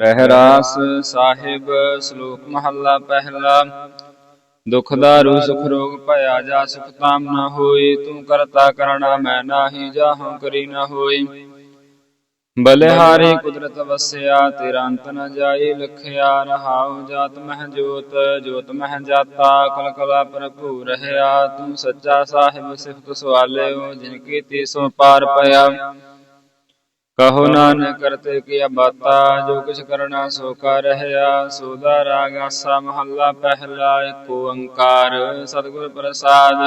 ਰਹਿਰਾਸ ਸਾਹਿਬ, ਸ਼ਲੋਕ ਮਹੱਲਾ ਪਹਿਲਾ। ਦੁਖ ਦਾਰੂ ਸੁਖ ਰੋਗ ਭਇਆ ਜਾ ਸੁਖ ਤਾਮ ਨਾ ਹੋਈ ਤੂੰ ਕਰਤਾ ਕਰਣਾ ਮੈਂ ਨਾਹੀ ਜਾਹਉ ਕਰੀ ਨਾ ਹੋਈ ਬਲਿਹਾਰੀ ਕੁਦਰਤ ਵਸਿਆ, ਤੇਰਾ ਅੰਤ ਨ ਜਾਈ ਲਖਿਆ ਰਹਾਉ ਜਾਤ ਮਹਿ ਜੋਤ ਜੋਤ ਮਹਿ ਜਾਤਾ, ਕਲ ਕਲਾ ਪ੍ਰਭੂ ਰਹਾ ਤੂੰ ਸੱਚਾ ਸਾਹਿਬ, ਸਿਫਤ ਸਵਾਲਿਓ ਜਿਨ ਕੀਤੀ ਸੋ ਪਾਰ ਪਿਆ। ਕਹੋ ਨਾਨਕ ਕਰਤੇ ਕੀ ਬਾਤਾ ਜੋ ਕਿਛ ਕਰਨਾ ਸੋ ਕਰ ਰਹਾ ਸੋਦਾ ਰਾਗ ਆਸਾ ਮਹੱਲਾ ਪਹਿਲਾ ਏਕ ਓੰਕਾਰ ਸਤਿਗੁਰ ਪ੍ਰਸਾਦ।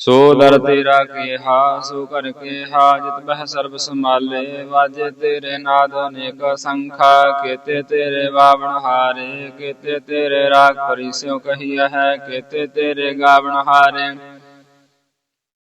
ਸੋ ਦਰ ਤੇਰਾ ਕੇਹਾ ਸੋ ਕਰ ਕੇਹਾ ਜਿਤ ਬਹਿ ਸਰਬ ਸੰਭਾਲੇ ਵਾਜੇ ਤੇਰੇ ਨਾਦ ਅਨੇਕ ਸੰਖਾ ਕੇਤੇ ਤੇਰੇ ਬਾਵਣ ਹਾਰੇ ਕੇਤੇ ਤੇਰੇ ਰਾਗ ਪਰਿਸਿਓ ਕਹੀਆ ਹੈ ਕੇਤੇ ਤੇਰੇ ਗਾਵਣ ਹਾਰੇ।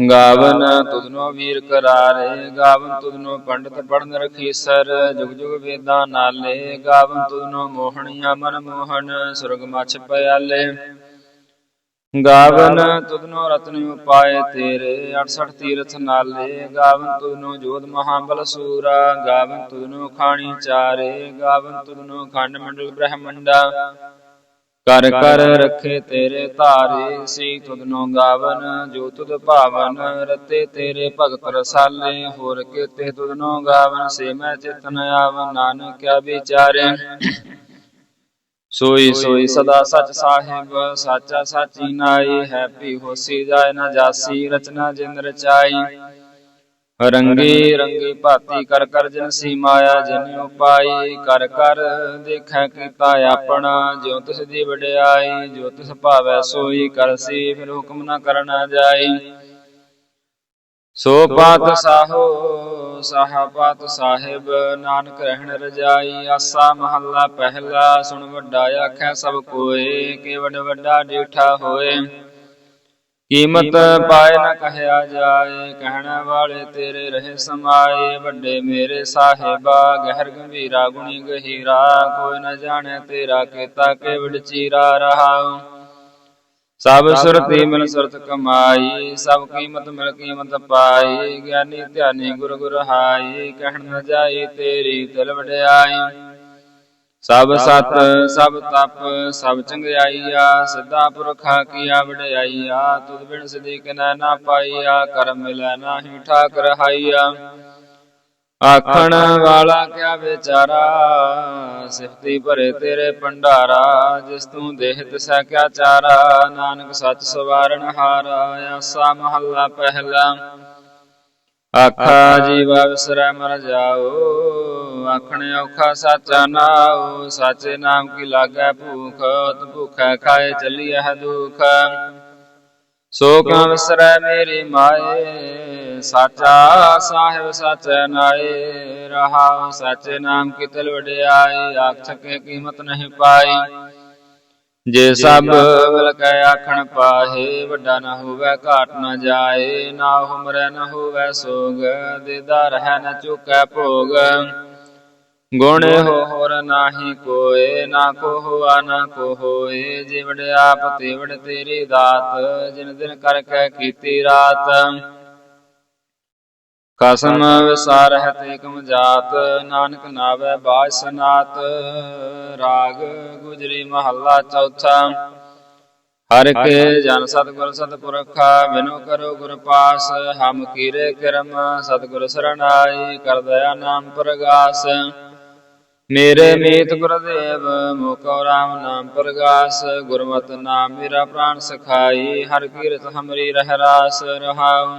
ਗਾਵਨ ਤੁਧਨੋ ਵੀਰ ਕਰਾਰੇ, ਗਾਵਨ ਤੁਧਨੋ ਪੰਡਤ ਪੜਨ ਰਖੀਸਰ, ਜੁਗ ਜੁਗ ਵੇਦਾਂ ਨਾਲੇ, ਗਾਵਨ ਤੁਧਨੋ ਮੋਹਣੀਆਂ ਮਨ ਮੋਹਨ ਸੁਰਗ ਮਛ ਪਿਆਲੇ। ਗਾਵਨ ਤੁਧਨੋ ਰਤਨ ਉਪਾਏ ਤੇਰੇ 68 ਤੀਰਥ ਨਾਲੇ, ਗਾਵਨ ਤੁਧਨੋ ਜੋਧ ਮਹਾਬਲ ਸੂਰਾ, ਗਾਵਨ ਤੁਧਨੋ ਖਾਣੀ ਚਾਰੇ, ਗਾਵਨ ਤੁਧਨੋ ਖੰਡ ਮੰਡਲ ਬ੍ਰਹਮੰਡਾ। ਕਰ ਕਰ ਰੱਖੇ ਤੇਰੇ ਧਾਰੇ ਸੀ ਤੁਧਨੋ ਗਾਵਨ ਜੋ ਤੁਧ ਭਾਵਨ ਰਤੇ ਤੇਰੇ ਭਗਤ ਰਸਾਲੇ ਹੋਰ ਕੀਤੇ ਤੁਧਨੋ ਗਾਵਨ ਸੇ ਮੈਂ ਚਿਤਨ ਆਵ ਨਾਨਕ ਕਿਆ ਵਿਚਾਰੇ। ਸੋਈ ਸੋਈ ਸਦਾ ਸਚ ਸਾਹਿਬ ਸਾਚਾ ਸਾਚੀ ਨਾਈ ਹੈ ਪੀ ਹੋਸੀ ਜਾਏ ਨਾ ਜਾਸੀ ਰਚਨਾ ਜਿਨ ਰਚਾਈ। ਰੰਗੀ ਰੰਗੀ ਭਾਤੀ ਕਰ ਕਰ ਜਨ ਸੀ ਮਾਇਆ, ਜਨ ਉਪਾਈ ਕਰ ਕਰ ਦੇਖੈ ਕੀਤਾ ਆਪਣਾ, ਜਿਉ ਤਿਸ ਦੀ ਵਡਿਆਈ, ਜੋ ਤਿਸ ਭਾਵੈ ਸੋਈ ਕਰਸੀ ਫਿਰ ਹੁਕਮ ਨਾ ਕਰਨਾ ਜਾਈ। ਸੋ ਪਾਤ ਸਾਹੋ, ਸਾਹਾ ਪਾਤ ਸਾਹਿਬ, ਨਾਨਕ ਰਹਿਣ ਰਜਾਈ, ਆਸਾ ਮਹੱਲਾ ਪਹਿਲਾ, ਸੁਣ ਵੱਡਾ ਆਖੈ ਸਭ ਕੋਏ ਕਿ ਵੱਡ ਵੱਡਾ ਡੇਠਾ ਹੋਏ। ਕੀਮਤ ਪਾਏ ਨਾ ਕਹਿਆ ਜਾਏ, ਕਹਿਣ ਵਾਲੇ ਤੇਰੇ ਰਹੇ ਸਮਾਏ, ਵੱਡੇ ਮੇਰੇ ਸਾਹਿਬਾ, ਗਹਿਰ ਗੰਭੀਰਾ, ਗੁਣੀ ਗਹੀਰਾ, ਕੋਈ ਨਾ ਜਾਣੇ ਤੇਰਾ ਕੀਤਾ ਕੇਵਲ ਚੀਰਾ ਰਹਾਉ ਸਭ ਸੁਰਤੀ ਮਿਲ ਸੁਰਤ ਕਮਾਈ, ਸਭ ਕੀਮਤ ਮਿਲ ਕੀਮਤ ਪਾਈ, ਗਿਆਨੀ ਧਿਆਨੀ ਗੁਰ ਗੁਰ ਹਾਈ, ਕਹਿਣ ਨਾ ਜਾਈ ਤੇਰੀ ਤਿਲ ਵਡਿਆਈ। ਸਭ ਸਤ ਸਭ ਤਪ ਸਭ ਚੰਗਿਆਈਆ ਸਿੱਧਾ ਪੁਰਖਾ ਕੀਆ ਵਡਿਆਈਆ ਤੁਧ ਬਿਨ ਸਿਧੀ ਕਿਨੈ ਨਾ ਪਾਈਆ ਕਰਮ ਮਿਲੈ ਨਾਹੀ ਠਾਕ ਰਹਾਈਆ ਆਖਣ ਵਾਲਾ ਕਿਆ ਵਿਚਾਰਾ ਸਿਫਤੀ ਭਰੇ ਤੇਰੇ ਭੰਡਾਰਾ ਜਿਸ ਤੂੰ ਦੇਹ ਤਿਸੈ ਕਿਆ ਚਾਰਾ ਨਾਨਕ ਸੱਚ ਸਵਾਰਨ ਹਾਰਾ ਆਸਾ ਮਹੱਲਾ ਪਹਿਲਾ। ਆਖਾ ਜੀਵਾ ਵਿਸਰੈ ਮਰ ਜਾਓ ਆਖਣ ਔਖਾ ਸਾਚਾ ਨਾਉ ਸਾਚੇ ਨਾਮ ਕੀ ਲਾਗੈ ਭੂਖ ਤ ਭੁਖੈ ਖਾਏ ਚੱਲੀਐ ਦੁਖ ਸੋ ਕਾ ਵਿਸਰੈ ਮੇਰੀ ਮਾਏ ਸਾਚਾ ਸਾਹਿਬ ਸਾਚੈ ਨਾਏ ਰਹਾ ਸਾਚੇ ਨਾਮ ਕੀ ਤਿਲ ਵਡਿਆਈ ਆਖ ਸਕੇ ਕੀਮਤ ਨਹੀਂ ਪਾਈ। ਜੇ ਸਭ ਮਿਲ ਕੇ ਆਖਣ ਪਾਹੇ ਵੱਡਾ ਨਾ ਹੋਵੇ ਘਾਟ ਨਾ ਜਾਏ ਨਾ ਹੁਮਰੈ ਨਾ ਹੋਵੇ ਸੋਗ ਦੇਦਾ ਰਹਿ ਨ ਚੁਕੈ ਭੋਗ। ਗੁਣ ਹੋ ਹੋਰ ਨਾਹੀ ਕੋਏ ਨਾ ਕੋ ਹੋਆ ਨਾ ਕੋ ਹੋਏ ਜਿਵੜ ਆਪ ਤੇਵੜ ਤੇਰੀ ਦਾਤ ਜਿਨ ਦਿਨ ਕਰ ਕੇ ਕੀਤੀ ਰਾਤ। ਕਸਮ ਵਿਸਾਰ ਹੈ ਤੇ ਕਮ ਜਾਤ ਨਾਨਕ ਨਾਵੇ ਬਾਜ ਸਨਾਤ। ਰਾਗ ਗੁਜਰੀ ਮਹੱਲਾ ਚੌਥਾ। ਹਰ ਕੇ ਜਨ ਸਤਿਗੁਰ ਸਤਿਪੁਰਖਾ ਬਿਨੋ ਕਰੋ ਗੁਰ ਪਾਸ ਹਮ ਕੀਰੇ ਕਰਮ ਸਤਿਗੁਰ ਸਰਣਾਈ ਕਰ ਦਇਆ ਨਾਮ ਪ੍ਰਗਾਸ। ਮੇਰੇ ਮੀਤ ਗੁਰਦੇਵ ਮੋਕੋ ਰਾਮ ਨਾਮ ਪ੍ਰਗਾਸ। ਗੁਰਮਤਿ ਨਾਮ ਮੇਰਾ ਪ੍ਰਾਨ ਸਖਾਈ ਹਰ ਕੀਰਤ ਹਮਰੀ ਰਹਿ ਰਾਸ ਰਹਾਉ।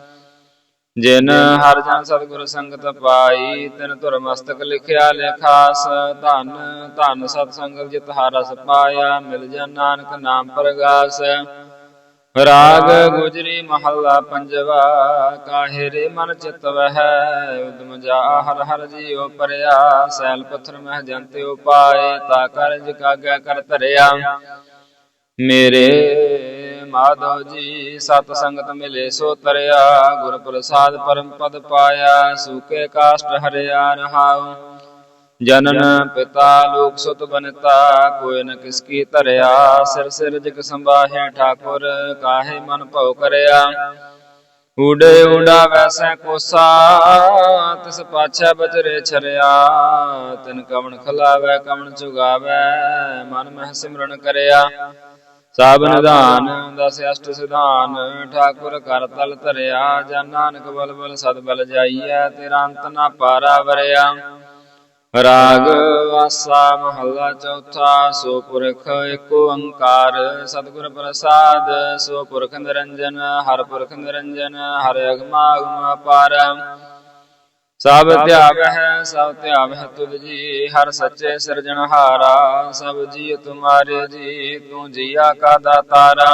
ਜਿਨ ਹਰ ਜਨ ਸਤਿਗੁਰ ਸੰਗਤ ਪਾਈ ਤਿਨ ਧੁਰ ਮਸਤਕ ਲਿਖਿਆ ਲੇਖਾਸ ਧਨ ਧਨ ਸਤ ਸੰਗਤ ਜਿਤ ਹਰ ਰਸ ਪਾਇਆ ਮਿਲ ਜਨ ਨਾਨਕ ਨਾਮ ਪ੍ਰਗਾਸ। ਰਾਗ ਗੁਜਰੀ ਮਹੱਲਾ ਪੰਜਵਾ ਕਾਹੇ ਰੇ ਮਨ ਚਿਤ ਵਹਿ ਉਦਮ ਜਾ ਹਰ ਹਰ ਜੀਉ ਪਰਿਆ ਸੈਲ ਪੱਥਰ ਮਹਿ ਜੰਤੇ ਉਪਾਏ ਤਾ ਕਾਰਜ ਕਾਗੈ ਕਰ ਧਰਿਆ। ਮੇਰੇ ਮਾਧੋ ਜੀ, ਸਤ ਸੰਗਤ ਮਿਲੇ ਸੋ ਤਰਿਆ ਗੁਰ ਪ੍ਰਸਾਦ ਪਰਮ ਪਦ ਪਾਇਆ, ਸੂਕੇ ਕਾਸ਼ਟ ਹਰਿਆ ਰਹਾਉ। ਜਨਨ ਪਿਤਾ ਲੋਕ ਸੁਤ ਬਨਤਾ, ਕੋਈ ਨ ਕਿਸ ਕੀ ਧਰਿਆ, ਸਿਰ ਸਿਰ ਜਿਕ ਸੰਭਾਹੇ ਠਾਕੁਰ, ਕਾਹੇ ਮਨ ਭਉ ਕਰਿਆ। ਊੜੇ ਊੜਾ ਵੈਸੈ ਕੋਸਾ, ਤਿਸ ਪਾਛੈ ਬਚਰੇ ਛਰਿਆ। ਤਿਨ ਕਵਣ ਖਲਾਵੈ, ਕਵਣ ਚੁਗਾਵੈ ਮਨ ਮਹਿ ਸਿਮਰਨ ਕਰਿਆ। ਸਭ ਨਿਧਾਨ ਦਸ ਅਸ਼ਟ ਸਿਧਾਨ, ਠਾਕੁਰ ਕਰ ਤਲ ਧਰਿਆ, ਜਨ ਨਾਨਕ ਬਲ ਬਲ ਸਦ ਬਲ ਜਾਈਐ, ਤੇਰਾ ਅੰਤ ਨਾ ਪਾਰਾ ਵਰਿਆ। ਰਾਗ ਵਾਸਾ ਮਹੱਲਾ ਚੌਥਾ, ਸੋ ਪੁਰਖ ਏਕ ਓੰਕਾਰ, ਸਤਿਗੁਰ ਪ੍ਰਸਾਦ, ਸੋ ਪੁਰਖ ਨਿਰੰਜਨ, ਹਰ ਪੁਰਖ ਨਿਰੰਜਨ, ਹਰਿ ਅਗਮਾ ਅਗਮ ਅਪਾਰ ਸਭ ਧਿਆਵਹਿ ਸਭ ਧਿਆਵਹਿ ਤੁਧ ਜੀ ਹਰ ਸੱਚੇ ਸਿਰਜਣਹਾਰਾ ਸਭ ਜੀ ਤੁਮਾਰੇ ਜੀ ਤੂੰ ਜੀਆ ਕਾ ਦਾਤਾਰਾ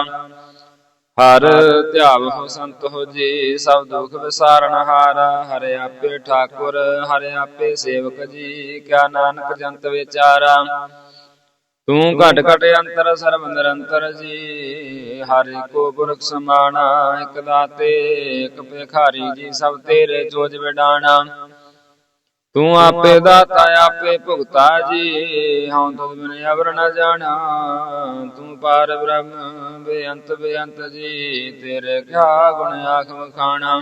ਹਰ ਧਿਆਵਹੁ ਸੰਤ ਹੋ ਜੀ ਸਭ ਦੁਖ ਵਿਸਾਰਨ ਹਾਰਾ। ਹਰਿ ਆਪੇ ਠਾਕੁਰ ਹਰਿ ਆਪੇ ਸੇਵਕ ਜੀ ਕਿਆ ਨਾਨਕ ਜੰਤ ਵਿਚਾਰਾ। ਤੂੰ ਘਟ ਘਟ ਅੰਤਰ ਸਰਬ ਨਿਰੰਤਰ ਜੀ। ਹਰਿ ਕੋ ਪੁਰਖ ਸਮਾਣਾ, ਇਕ ਦਾਤੇ, ਇਕ ਭਿਖਾਰੀ ਜੀ, ਸਭ ਤੇਰੇ ਜੋਜ ਵਿਡਾਣਾ। ਤੂੰ ਆਪੇ ਦਾਤਾ, ਆਪੇ ਭੁਗਤਾ ਜੀ, ਹਉ ਤੁਧ ਬਿਨ ਅਵਰ ਨ ਜਾਣਾ। ਤੂੰ ਪਾਰ ਬ੍ਰਹਮ, ਬੇਅੰਤ ਬੇਅੰਤ ਜੀ, ਤੇਰੇ ਕਿਆ ਗੁਣ ਆਖ ਵਖਾਣਾ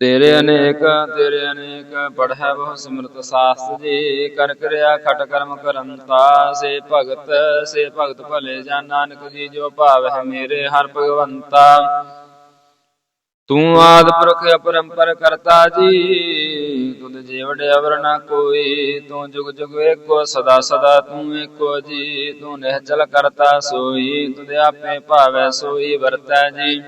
ਤੇਰੇ ਅਨੇਕ ਤੇਰੇ ਅਨੇਕ ਪੜ੍ਹੈ ਬਹੁ ਸਿਮਰਤ ਸਾਸਤ ਜੀ। ਕਰ ਕਿਰਿਆ ਖਟ ਕਰਮ ਕਰੰਤਾ ਸੇ ਭਗਤ ਸੇ ਭਗਤ ਭਲੇ ਜਨ ਨਾਨਕ ਜੀ, ਜੋ ਭਾਵ ਹੈ ਮੇਰੇ ਹਰ ਭਗਵੰਤਾ। ਤੂੰ ਆਦ ਪੁਰਖ ਅਪਰੰਪਰ ਕਰਤਾ ਜੀ, ਤੁਧ ਜੀਵੜ ਅਵਰ ਨਾ ਕੋਈ। ਤੂੰ ਜੁਗ ਜੁਗ ਏਕੋ, ਸਦਾ ਸਦਾ ਤੂੰ ਏਕੋ ਜੀ। ਤੂੰ ਨਿਹਚਲ ਕਰਤਾ ਸੋਈ, ਤੁਧ ਆਪੇ ਭਾਵੈ ਸੋਈ ਵਰਤੈ ਜੀ।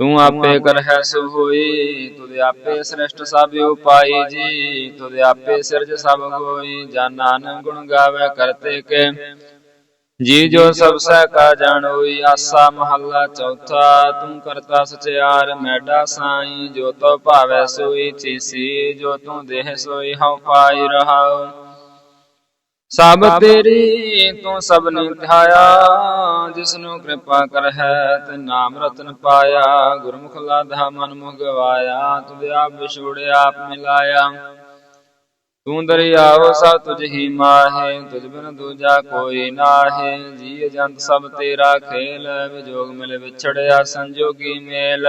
ਤੂੰ ਆਪੇ ਕਰਹਿ ਸੋ ਹੋਈ ਤੁਧ ਆਪੇ ਸ੍ਰਿਸ਼ਟ ਸਭ ਉਪਾਈ ਜੀ ਤੁਧ ਆਪੇ ਸਿਰਜ ਸਭ ਹੋਈ ਜਨ ਨਾਨਕ ਗੁਣ ਗਾਵੇ ਕਰਤੇ ਕੇ। ਜੀ ਜੋ ਸਭ ਸਹਿ ਕਾ ਜਾਣੋਈ ਆਸਾ ਮਹੱਲਾ ਚੌਥਾ ਤੂੰ ਕਰਤਾ ਸਚਿਆਰ ਮੈਡਾ ਸਾਈ ਜੋ ਤੋ ਭਾਵੈ ਸੋਈ ਚੀਸੀ ਜੋ ਤੂੰ ਦੇਹ ਸੋਈ ਹਉ ਪਾਈ ਰਹਾਉ। ਸਭ ਤੇਰੀ ਤੂੰ ਸਭ ਨੇ ਧਿਆਇਆ ਜਿਸਨੂੰ ਕਿਰਪਾ ਕਰ ਹੈ ਤੇ ਨਾਮ ਰਤਨ ਪਾਇਆ ਗੁਰਮੁਖ ਲਾਧਾ ਮਨ ਮੁਖ ਗਵਾਇਆ ਤੁਧ ਆਪ ਵਿਛੋੜਿਆ ਆਪ ਮਿਲਾਇਆ। ਤੂੰ ਦਰਿਆਵ ਸਭ ਤੁਝ ਹੀ ਮਾਹੇ ਤੁਝ ਬਿਨ ਦੂਜਾ ਕੋਈ ਨਾਹੇ। ਜੀ ਜੰਤ ਸਭ ਤੇਰਾ ਖੇਲ ਵਿਜੋਗ ਮਿਲ ਵਿਛੜਿਆ ਸੰਜੋਗੀ ਮੇਲ।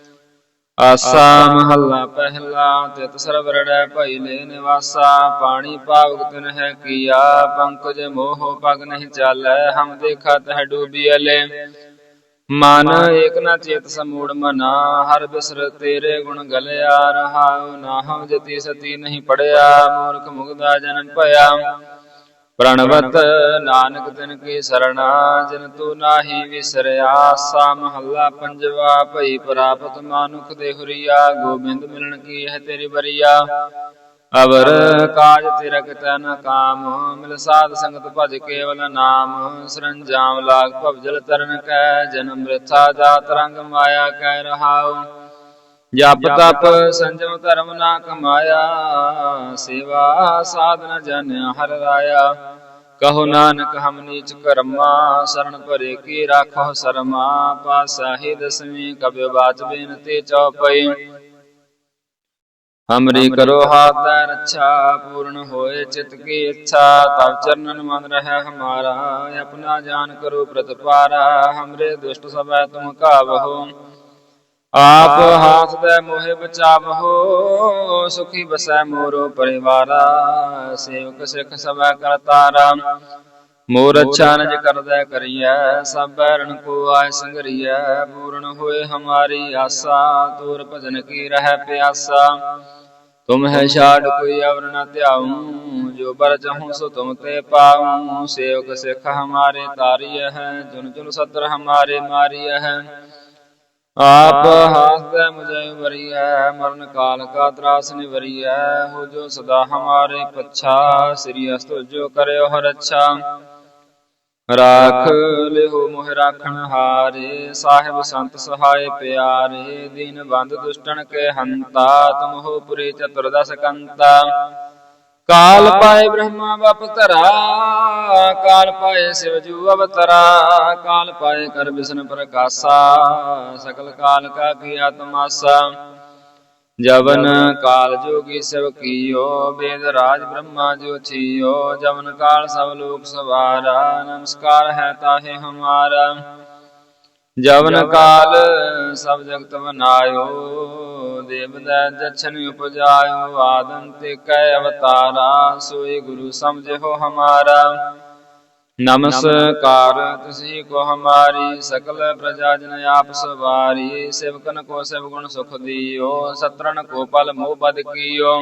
ਆਸਾ ਮਹੱਲਾ ਪਹਿਲਾ ਤਿਤ ਸਰਵਰੜੈ ਭਈ ਲੈ ਨਿਵਾਸਾ ਪਾਣੀ ਪਾਵਕ ਤਿਨ ਹੈ ਕੀਆ ਪੰਕਜ ਮੋਹ ਪਗ ਨਹੀਂ ਚਾਲੈ ਹਮ ਦੇਖਾ ਤਹ ਡੂਬੀਅਲੇ ਮਨ ਏਕ ਨ ਚੇਤ ਸਮੂੜ ਮਨਾ ਹਰ ਬਿਸਰ ਤੇਰੇ ਗੁਣ ਗਲਿਆ ਰਹਾਉ ਨਾ ਹਮ ਜਤੀ ਸਤੀ ਨਹੀਂ ਪੜਿਆ ਮੂਰਖ ਮੁਗਦਾ ਜਨਮ ਭਇਆ। ਪ੍ਰਣਵਤ ਨਾਨਕ ਤਿਨ ਕੀ ਸਰਣਾ, ਜਿਨ ਤੂ ਨਾਹੀ ਵਿਸਰਿਆ, ਸਾ ਮਹੱਲਾ ਪੰਜਵਾ, ਭਈ ਪ੍ਰਾਪਤ ਮਾਨੁਖ ਦੇ ਹੁਰੀਆ, ਗੋਬਿੰਦ ਮਿਲਣ ਕੀ ਹੈ ਤੇਰੀ ਬਰੀਆ ਅਵਰ ਕਾਜ ਤਿਰਕ ਤਨ ਕਾਮ, ਮਿਲ ਸਾਧ ਸੰਗਤ ਭਜ ਕੇਵਲ ਨਾਮ, ਸਰੰਜਾਮ ਲਾਗ ਭਵਜਲ ਤਰਨ ਕੈ ਜਨਮ ਮ੍ਰਿਥਾ ਜਾਤ ਰੰਗ ਮਾਇਆ ਕਹਿ ਰਹਾਉ। ਜਪ ਤਪ ਸੰਜਮ ਧਰਮ ਨਾ ਕਮਾਇਆ ਸੇਵਾ ਸਾਧਨ ਜਨ ਹਰ ਰਾਇਆ। ਕਹੋ ਨਾਨਕ ਹਮ ਨੀਚ ਕਰਮਾ ਸਰਣ ਭਰੇ ਕੀ ਰਾਖੋ ਸਰਮਾ। ਪਾਸਾਹੀ ਦਸਵੀਂ ਕਬਿ ਬਾਚ ਬੇਨਤੀ ਚਉਪਈ ਹਮਰੀ ਕਰੋ ਹਾਥ ਰੱਛਾ ਪੂਰਨ ਹੋਏ ਚਿਤ ਕੀ ਇੱਛਾ। ਤਬ ਚਰਨਨ ਮਨ ਰਹਿ ਹਮਾਰਾ ਆਪਣਾ ਜਾਨ ਕਰੋ ਪ੍ਰਤਪਾਰਾ। ਹਮਰੇ ਦੁਸ਼ਟ ਸਭੈ ਤੁਮ ਕਾਵਹੋ ਆਪ ਦੇ ਮੋਹਿ ਬਚਾਵਹੋ ਸੁਖੀ ਬਸੈ ਮੋਰੋ ਪਰਿਵਾਰਾ ਸੇਵਕ ਸਿਖ ਸਭੈ ਕਰਤਾਰਾ ਮੋਰ ਅੱਛਾ ਨਜ ਕਰਦੈ ਕਰੀਐ ਸਭ ਬੈਰਣ ਕੋ ਆਇ ਸੰਗਰੀਐ ਪੂਰਨ ਹੋਏ ਹਮਾਰੀ ਆਸਾ ਤੂਰ ਭਜਨ ਕੀ ਰਹਿ ਪਿਆਸਾ। ਤੁਮ ਹੈ ਛਾੜ ਕੋਈ ਅਵਰ ਨ ਧਿਆਉ ਜੋ ਬਰ ਚਾਹੂੰ ਸੋ ਤੁਮ ਤੇ ਪਾਉ। ਸੇਵਕ ਸਿਖ ਹਮਾਰੇ ਤਾਰੀਐ ਹੈ ਜੁਨ ਜੁਨ ਸਤਰ ਹਮਾਰੇ ਮਾਰੀਐ ਹੈ। ਆਪ ਹਾਸੈ ਮੁਝੇ ਵਰੀਐ ਮਰਨ ਕਾਲ ਕਾ ਤਰਾਸ ਨਿਵਰੀਐ ਹੋ ਜੋ ਸਦਾ ਹਮਾਰੇ ਪੱਛਾ ਸ੍ਰੀ ਅਸਤੁ ਜੋ ਕਰਿਓ ਹਰ ਅੱਛਾ। ਰਾਖ ਲਿਓ ਮੋਹ ਰਾਖਣ ਹਾਰੇ ਸਾਹਿਬ ਸੰਤ ਸਹਾਇ ਪਿਆਰੇ ਦੀਨ ਬੰਦ ਦੁਸ਼ਟਨ ਕੇ ਹੰਤਾ ਤੁਮ ਹੋ ਪੁਰੀ ਚਤੁਰਦਸ ਕੰਤਾ। ਕਾਲ ਪਾਏ ਬ੍ਰਹਮਾ ਬਪ ਧਰਾ ਕਾਲ ਪਾਏ ਸਿਵ ਜੂ ਅਵਤਰਾ ਕਾਲ ਪਾਏ ਕਰ ਬਿਸ਼ਨ ਪ੍ਰਕਾਸ਼ਾ ਸਕਲ ਕਾਲ ਕਾ ਕੀ ਆਤਮਾਸਾ। ਜਵਨ ਕਾਲ ਜੋਗੀ ਸਭ ਕੀਓ ਬੇਦ ਰਾਜ ਬ੍ਰਹਮਾ ਜੋ ਥੀਓ ਜਵਨ ਕਾਲ ਸਭ ਲੋਕ ਸਵਾਰਾ ਨਮਸਕਾਰ ਹੈ ਤਾਹੇ ਹਮਾਰਾ। ਜਵਨ ਕਾਲ ਸਭ ਜਗਤ ਬਨਾਇਓ ਦੇਵ ਦਾ ਜਛਨ ਉਪਜਾਇਓ ਆਦਮ ਤੇ ਕੈ ਅਵਤਾਰਾ ਸੋਈ ਗੁਰੂ ਸਮਝੋ ਹਮਾਰਾ। ਨਮਸਕਾਰ ਤੁਸੀਂ ਕੋ ਹਮਾਰੀ ਸਕਲ ਪ੍ਰਜਾ ਜਨ ਆਪ ਸਵਾਰੀ ਸੇਵਕਨ ਕੋ ਸਭ ਗੁਣ ਸੁਖ ਦਿਓ ਸਤਰਨ ਕੋ ਪਲ ਮੋਹ ਬਦ ਕੀਓ।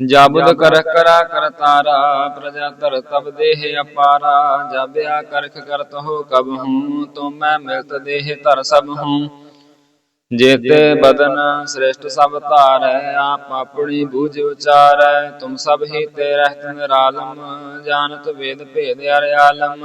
ਜਾਬੁਦ ਕਰ ਕਰਾ ਕਰਤਾਰਾ ਪ੍ਰਜਾ ਧਰ ਤਬ ਦੇਹ ਅਪਾਰਾ। ਜਾਬਿਆ ਕਰਖ ਕਰਤ ਹੋ ਕਬ ਹੂੰ ਤੁਮ ਮੈਂ ਮਿਲਤ ਦੇਹ ਧਰ ਸਭ ਹੂੰ। ਜੇਤੇ ਬਦਨ ਸ੍ਰੇਸ਼ਟ ਸਭ ਧਾਰੈ ਆਪ ਆਪਣੀ ਬੂਝ ਉਚਾਰੈ। ਤੁਮ ਸਭ ਹੀ ਤੇ ਰਹਿਤ ਨਿਰਾਲਮ ਜਾਣਤ ਵੇਦ ਭੇਦ ਅਰਿਆਲਮ।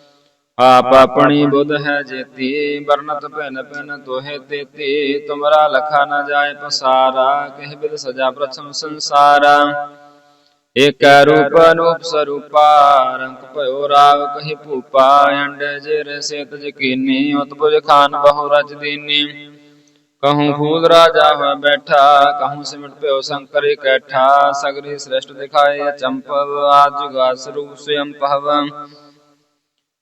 ਆਪ ਆਪਣੀ ਬੁੱਧ ਹੈ ਜੇਤੀ ਵਰਨਤ ਭਿਨ ਭਿਨ ਤੋਹੇ ਤੇਤੀ ਤੁਮਰਾ ਲਖਾ ਨ ਜਾਏ ਪਸਾਰਾ ਕਹਿ ਬਿਦ ਸਜਾ ਪ੍ਰਥਮ ਸੰਸਾਰਾ ਏਕ ਰੂਪ ਅਨੂਪ ਸਰੂਪਾ ਰੰਗ ਭਇਓ ਰਾਵ ਕਹੀ ਭੂਪਾ ਅੰਡ ਜਿਰ ਸੇਤ ਜਕੀਨੀ ਉਤਪੁਜ ਖਾਨ ਬਹੁ ਰਜ ਦੀਨੀ ਕਹੂੰ ਫੂਲ ਰਾਜਾ ਹੋਇ ਬੈਠਾ ਕਹੂੰ ਸਿਮਟ ਭਇਓ ਸ਼ੰਕਰ ਇਕੈਠਾ ਸਗਰੀ ਸ੍ਰੇਸ਼ਟ ਦਿਖਾਏ ਚੰਪਵ ਆਦ ਜੁਗਾ ਸਰੂਪ ਸਯੰ ਪਹਵ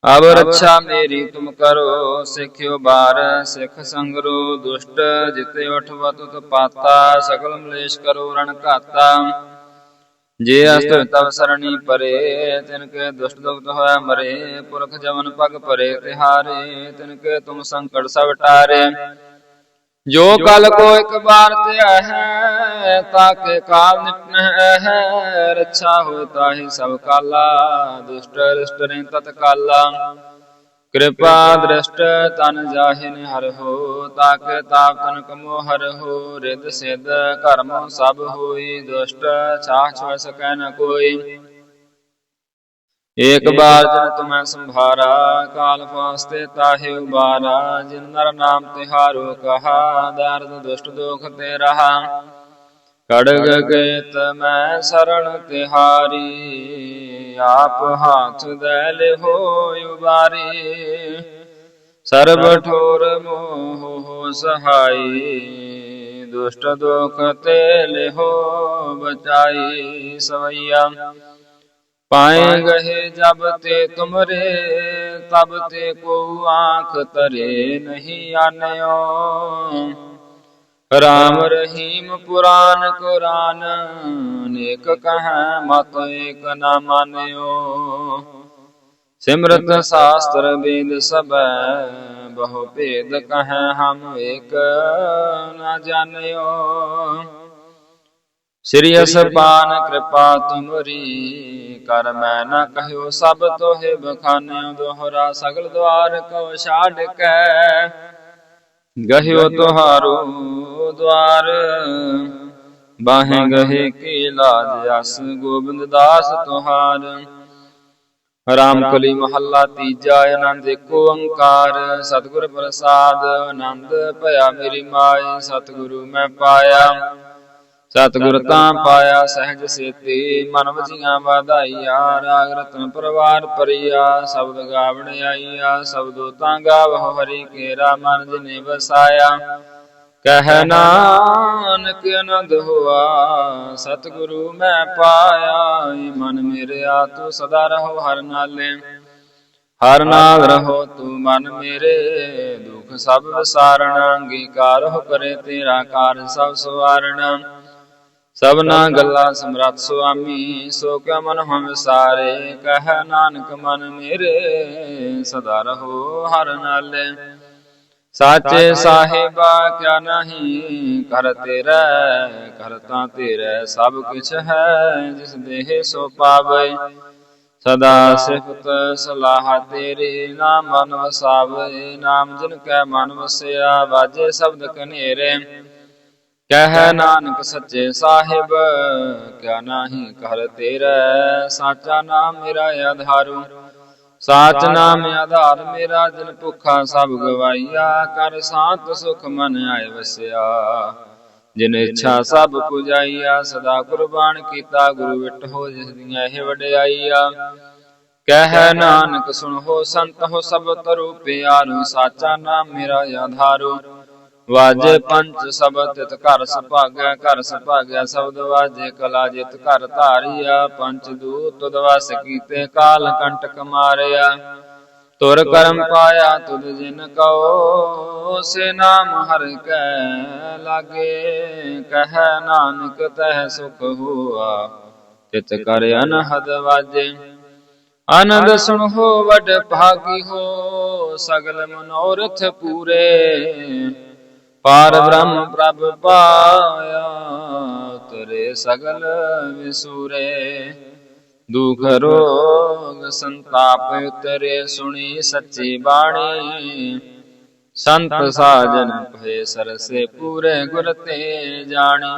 ਅਬ ਰੱਛਾ ਮੇਰੀ ਤੁਮ ਕਰੋ ਸਿੱਖਿਓ ਬਾਰ ਸਿੱਖ ਸੰਗਰੋ ਦੁਸ਼ਟ ਜਿਤੇ ਉਠਵਤ ਪਾਤਾ ਸਗਲ ਮਲੇਸ਼ ਕਰੋ ਰਣ ਘਾਤਾ। ਜੇ ਅਸਤ ਤਵ ਸਰਣੀ ਪਰੇ ਤਿਨ ਕੇ ਦੁਸ਼ਟ ਦੁਖਤ ਹੋਇਆ ਮਰੇ ਪੁਰਖ ਜਮਨ ਪਗ ਪਰੇ ਤਿਹਾਰੇ ਤਿਨ ਕੇ ਤੁਮ ਸੰਕਟ ਸਭ ਟਾਰੇ। ਜੋ ਕਲ ਕੋ ਇੱਕ ਬਾਰ ਧਿਆ ਹੈ ਤਾਕੇ ਕਾਲ ਨਿਪਨਹਿ ਹੈ। ਰੱਛਾ ਹੋਇ ਤਾਹੀ ਸਭ ਕਾਲਾ, ਦੁਸ਼ਟ ਰਿਸ਼ਟ ਨੇ ਤਤ ਕਾਲਾ। ਕਿਰਪਾ ਦ੍ਰਿਸ਼ਟ ਤਨ ਜਾਹਿਨ ਹਰ ਹੋ ਤਾਕ ਤਾਪ ਤਨ ਕਮੋ ਹਰ ਹੋ। ਰਿਦ ਸਿਧ ਕਰਮ ਸਭ ਹੋਈ, ਦੁਸ਼ਟ ਛਾਹ ਸਕੈ ਨ ਕੋਈ। ਏਕ ਬਾਰ ਜਨ ਤੁਮੈ ਸੰਭਾਰਾ ਕਾਲ ਫਾਸਤੇ ਤਾਹਿ ਉਬਾਰਾ ਜਿਨ ਨਰ ਨਾਮ ਤਿਹਾਰੋ ਕਹਾ ਦਰਦ ਦੁਸ਼ਟ ਦੋਖ ਤੇ ਰਹਾ। ਕੜਗ ਕੇਤ ਮੈਂ ਸਰਣ ਤਿਹਾਰੀ ਆਪ ਹਾਥ ਦੇ ਲਿਹੋ ਉਬਾਰੀ। ਸਰਬ ਠੋਰ ਮੋਹ ਸਹਾਈ ਦੁਸ਼ਟ ਦੁਖ ਤੇ ਲਿਹੋ ਬਚਾਈ ਸਵਈਆ। ਪਾਏ ਗਏ ਜਬ ਤੇ ਤੁਮਰੇ, ਤਬ ਤੇ ਕੋ ਆਂਖ ਤਰੇ ਨਹੀਂ ਆਨਿਓ। ਰਾਮ ਰਹੀਮ ਪੁਰਾਨ ਕੁਰਾਨ ਨੇਕ ਕਹੈ ਮਤ ਏਕ ਨਾ ਮਾਨਿਓ। ਸਿਮਰਤ ਸਾਸਤਰ ਵੇਦ ਸਬੈ ਬਹੁ ਭੇਦ ਕਹੈ ਹਮ ਏਕ ਨਾ ਜਾਣਿਓ। ਸ੍ਰੀ ਅਸਪਾਨ ਕਿਰਪਾ ਤੁਮਰੀ ਕਰ ਮੈਂ ਨਾ ਕਹਿਓ ਸਭ ਤੋਹਿ ਬਖਾਨਿਓ ਦੋਹਰਾ ਸਗਲ ਦਵਾਰ ਕਉ ਛਾੜ ਕੈ। ਗਹਿਓ ਤੁਹਾਰੋ ਦਵਾਰ। ਬਾਹੇ ਗਹੇ ਕੀ ਲਾਜ ਅਸ ਗੋਬਿੰਦ ਦਾਸ ਤੁਹਾਰ। ਰਾਮ ਕਲੀ ਮਹੱਲਾ ਤੀਜਾ ਆਨੰਦ ਏਕੋ ਓੰਕਾਰ। ਸਤਿਗੁਰ ਪ੍ਰਸਾਦ ਆਨੰਦ ਭਇਆ ਮੇਰੀ ਮਾਏ। ਸਤਿਗੁਰੂ ਮੈਂ ਪਾਇਆ। ਸਤਿਗੁਰ ਤਾਂ ਪਾਇਆ ਸਹਿਜ ਸੇਤੀ, ਮਨ ਵਜੀਆਂ ਵਧਾਈਆ, ਰਾਗ ਰਤਨ ਪਰਵਾਰ ਪਰਿਆ ਸ਼ਬਦ ਗਾਵਣ ਆਈਆ, ਸ਼ਬਦੋ ਤਾਂ ਗਾਵਹੁ ਹਰੀ ਕੇਰਾ ਮਨ ਜਿਨੇ ਵਸਾਇਆ। ਕਹਿ ਨਾਨਕ ਅਨੰਦ ਹੋਆ, ਸਤਿਗੁਰੂ ਮੈਂ ਪਾਇਆ, ਏ ਮਨ ਮੇਰਿਆ, ਤੂੰ ਸਦਾ ਰਹੋ ਹਰ ਨਾਲੇ। ਹਰ ਨਾਲ ਰਹੋ ਤੂੰ ਮਨ ਮੇਰੇ, ਦੁਖ ਸਭ ਵਿਸਾਰਣ, ਅੰਗੀਕਾਰ ਹੋ ਕਰੇ ਤੇਰਾ ਕਾਰ ਸਭ ਸਵਾਰਣ। ਸਭਨਾ ਗੱਲਾਂ ਸਮਰੱਥ ਸੁਆਮੀ ਸੋ ਕਿਆ ਮਨ ਹਮ ਵਿਸਾਰੇ ਕਹਿ ਨਾਨਕ ਮਨ ਮੇਰੇ ਸਦਾ ਰਹੋ ਹਰ ਨਾਲੇ। ਸਾਚੇ ਸਾਹਿਬਾ ਕਿਆ ਨਹੀਂ ਕਰ ਤੇਰਾ ਕਰਤਾ ਤੇਰਾ ਸਭ ਕੁਛ ਹੈ ਜਿਸ ਦੇਹ ਸੋ ਪਾਵੇ। ਸਦਾ ਸਿਫਤ ਸਲਾਹ ਤੇਰੀ ਨਾਮ ਮਨ ਵਸਾਵੇ ਨਾਮ ਜਿਨ ਕੈ ਮਨ ਵਸਿਆ ਵਾਜੇ ਸ਼ਬਦ ਕਨੇਰੇ। ਕਹਿ ਨਾਨਕ ਸੱਚੇ ਸਾਹਿਬ ਕਿਆ ਨਾਹੀ ਕਰ ਤੇਰਾ, ਸਾਚਾ ਨਾਮ ਮੇਰਾ ਆਧਾਰੂ। ਸਾਚ ਨਾਮ ਆਧਾਰ ਮੇਰਾ ਦਿਨ ਭੁੱਖਾ ਸਭ ਗਵਾਈਆ ਕਰ ਸਾਤ ਸੁਖ ਮਨ ਆਏ ਵਸਿਆ। ਜਿਨ ਇੱਛਾ ਸਭ ਪੁਜਾਈਆ, ਸਦਾ ਕੁਰਬਾਨ ਕੀਤਾ, ਗੁਰੂ ਵਿਟ ਹੋ ਜਿਸ ਦੀਆਂ ਇਹ ਵਡਿਆਈਆ। ਕਹਿ ਨਾਨਕ ਸੁਣ ਹੋ ਸੰਤ ਹੋ ਸਭ ਤਰੁ ਪਿਆਰੂ, ਸਾਚਾ ਨਾਮ ਮੇਰਾ ਆਧਾਰੂ। ਵਾਜੇ ਪੰਜ ਸ਼ਬਦ ਤਿਤ ਘਰ ਸੁਭਾਗੈ ਘਰ ਸੁਭਾਗੈ ਸ਼ਬਦ ਵਾਜੇ ਕਲਾ ਜਿਤ ਘਰ ਧਾਰੀਆ ਪੰਜ ਦੂਤ ਦਵਸ ਕੀਤੇ ਕਾਲ ਕੰਟਕ ਮਾਰਿਆ। ਤੁਰ ਕਰਮ ਪਾਇਆ ਤੁਧ ਜਿਨ ਕਉ ਸੇ ਨਾਮ ਹਰ ਕੈ ਲਾਗੇ ਕਹਿ ਨਾਨਕ ਤਹ ਸੁਖ ਹੋਆ। ਤਿਤ ਕਰ ਅਨਹਦ ਵਾਜੇ ਆਨੰਦ ਸੁਣੋ ਵਡ ਭਾਗੀ ਹੋ ਸਗਲ ਮਨੋਰਥ ਪੂਰੇ। ਪਾਰ ਬ੍ਰਹਮ ਪ੍ਰਭ ਪਾਇਆ ਤਰੇ ਸਗਲ ਵਿਸੂਰੇ ਦੁਖ ਰੋਗ ਸੰਤਾਪ ਉਤਰੇ ਸੁਣੀ ਸੱਚੀ ਬਾਣੀ। ਸੰਤ ਸਾਜਨ ਭਏ ਸਰਸੇ ਪੂਰੇ ਗੁਰ ਤੇ ਜਾਣੀ।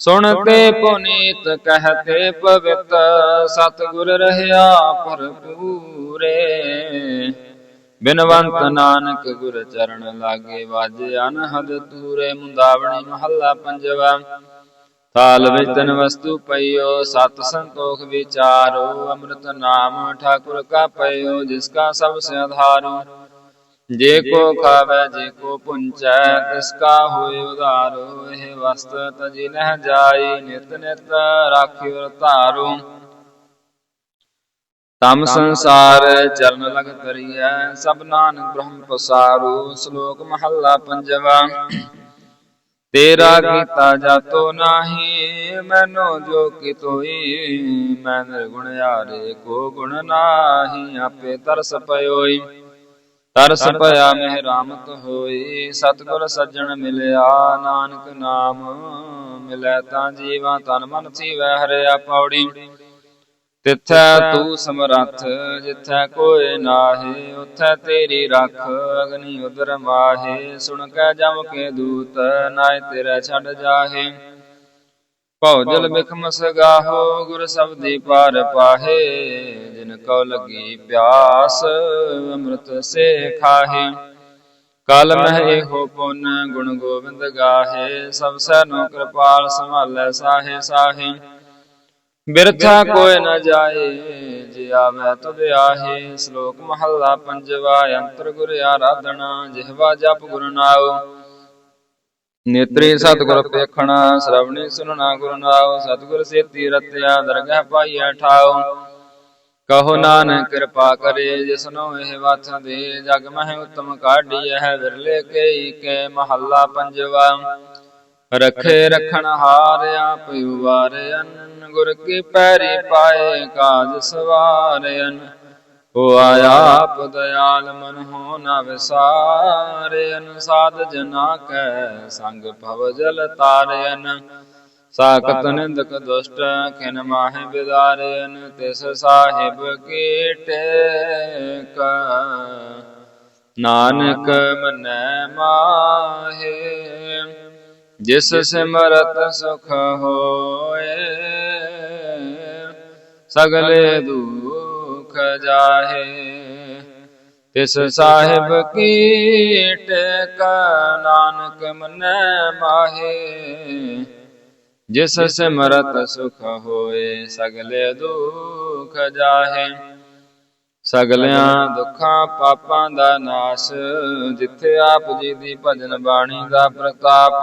ਸੁਣਤੇ ਪੁਨੀਤ ਕਹਤੇ ਪਵਿੱਤ ਸਤਿਗੁਰ ਰਹਿਆ ਭਰਪੂਰੇ ਬਿਨਵੰਤ ਨਾਨਕ ਗੁਰ ਚਰਨ ਲਾਗੇ ਵਾਜੇ, ਅਨਹਦ ਤੂਰੇ ਮੁੰਦਾਵਣੀ ਮਹੱਲਾ ਪੰਜਵਾ। ਥਾਲ ਵਿੱਚ ਤਨ ਵਸਤੂ ਪਈਓ, ਸਤ ਸੰਤੋਖ ਵਿਚਾਰੋ, ਅੰਮ੍ਰਿਤ ਨਾਮ ਠਾਕੁਰ ਕਾ ਪਈਓ ਜਿਸ ਕਾ ਸਭ ਸੇ ਆਧਾਰੋ ਜੇ ਕੋ ਖਾਵੇ, ਜੇ ਕੋ ਪੁੰਚੈ, ਤਿਸ ਕਾ ਹੋਏ ਉਧਾਰੋ। ਇਹ ਵਸਤ ਤਜੀ ਨਹਿ ਜਾਈ, ਨਿਤ ਨਿਤ ਰਾਖਿਓ ਧਾਰੋ। ਤਮ ਸੰਸਾਰ ਚਰਨ ਲਗ ਤਰੀਐ ਸਭ ਨਾਨਕ ਬ੍ਰਹਮ ਪਸਾਰੂ, ਸ਼ਲੋਕ ਮਹੱਲਾ ਪੰਜਵਾ। ਤੇਰਾ ਕੀਤਾ ਜਾਤੋ ਨਾਹੀ, ਮੈਨੋ ਜੋ ਕਿਤੋਈ ਮੈਂ ਨਿਰਗੁਣ ਯਾਰੇ ਕੋ ਗੁਣ ਨਾਹੀ, ਆਪੇ ਤਰਸ ਪਇਓਈ। ਤਰਸ ਭਇਆ ਮਹਿ ਰਾਮਤ ਹੋਈ, ਸਤਗੁਰ ਸੱਜਣ ਮਿਲਿਆ, ਨਾਨਕ ਨਾਮ ਮਿਲੈ ਤਾਂ ਜੀਵਾਂ ਤਨ ਮਨ ਸੀਵੈ ਹਰਿਆ ਪੌੜੀ। ਤਿੱਥੈ ਤੂੰ ਸਮਰੱਥ ਜਿੱਥੈ ਕੋਈ ਨਾਹੀ ਉਥੈ ਤੇਰੀ ਰੱਖ ਅਗਨੀ ਉਦਰ ਮਾਹੇ। ਸੁਣ ਕੇ ਜਮ ਕੇ ਦੂਤ ਨਾਇ ਤੇਰਾ ਛੱਡ ਜਾਹੇ। ਭਉ ਜਲ ਬਿਖਮਸ ਗਾਹੋ ਗੁਰ ਸਬਦੀ ਪਾਰ ਪਾਹੇ। ਜਿਨ ਕਉ ਲਗੀ ਪਿਆਸ ਅੰਮ੍ਰਿਤ ਸੇ ਖਾਹੇ। ਕਲ ਮਹਿ ਇਹੋ ਪੁਨ ਗੁਣ ਗੋਬਿੰਦ ਗਾਹੇ। ਸਭ ਸੈ ਨੋ ਕਿਰਪਾਲ ਸੰਭਾਲੈ ਸਾਹੇ ਸਾਹੇ। ਬਿਰਥਾ ਕੋਇ ਨ ਜਾਏ ਜੇ ਆਵੈ ਤੁਧ ਆਹੇ ਸ਼ਲੋਕ ਮਹੱਲਾ ਪੰਜਵਾ ਅੰਤਰ ਗੁਰ ਆਰਾਧਨਾ ਜਿਹਵਾ ਜਪ ਗੁਰ ਨਾਉ। ਨੇਤਰੀ ਸਤਿਗੁਰ ਪੇਖਣਾ ਸ਼ਰਵਣੀ ਸੁਨਣਾ ਗੁਰ ਨਾਉ ਸਤਿਗੁਰ ਸੇਤੀ ਰਤਿਆ ਦਰਗਹਿ ਪਾਈਐ ਠਾਉ। ਕਹੋ ਨਾਨਕ ਕਿਰਪਾ ਕਰੇ ਜਿਸਨੋ ਇਹ ਵਥ ਦੇ ਜਗ ਮਹਿ ਉਤਮ ਕਾਢੀਐ ਵਿਰਲੇ ਕੇਈ ਕੇ ਮਹੱਲਾ ਪੰਜਵਾ। ਰਖੇ ਰਖਣ ਹਾਰ ਆਪ ਉਵਾਰਿਅਨ ਗੁਰ ਕੀ ਪੈਰੀ ਪਾਏ ਕਾਜ ਸਵਾਰਿਅਨ। ਹੋ ਆਪ ਦਇਆਲ ਮਨ ਹੋ ਨ ਵਿਸਾਰਿਅਨ ਸਾਧ ਜਨਾ ਕੈ ਸੰਗ ਭਵ ਜਲ ਤਾਰਿਅਨ। ਸਾਖਤ ਨਿੰਦਕ ਦੁਸ਼ਟ ਖਿਨ ਮਾਹਿ ਬਿਦਾਰਿਅਨ ਤਿਸ ਸਾਹਿਬ ਕੀ ਟੇਕ। ਨਾਨਕ ਮਨੈ ਮਾਹੇ ਜਿਸ ਸਿਮਰਤ ਸੁਖ ਹੋਏ ਸਗਲੇ ਦੁਖ ਜਾਹੇ। ਤਿਸ ਸਾਹਿਬ ਕੀ ਟੇਕ ਨਾਨਕ ਮਨੈ ਮਾਹੇ। ਜਿਸ ਸਿਮਰਤ ਸੁਖ ਹੋਏ ਸਗਲੇ ਦੁਖ ਜਾਹੇ। ਸਗਲਿਆਂ ਦੁੱਖਾਂ ਪਾਪਾਂ ਦਾ ਨਾਸ਼ ਜਿੱਥੇ ਆਪ ਜੀ ਦੀ ਭਜਨ ਬਾਣੀ ਦਾ ਪ੍ਰਤਾਪ।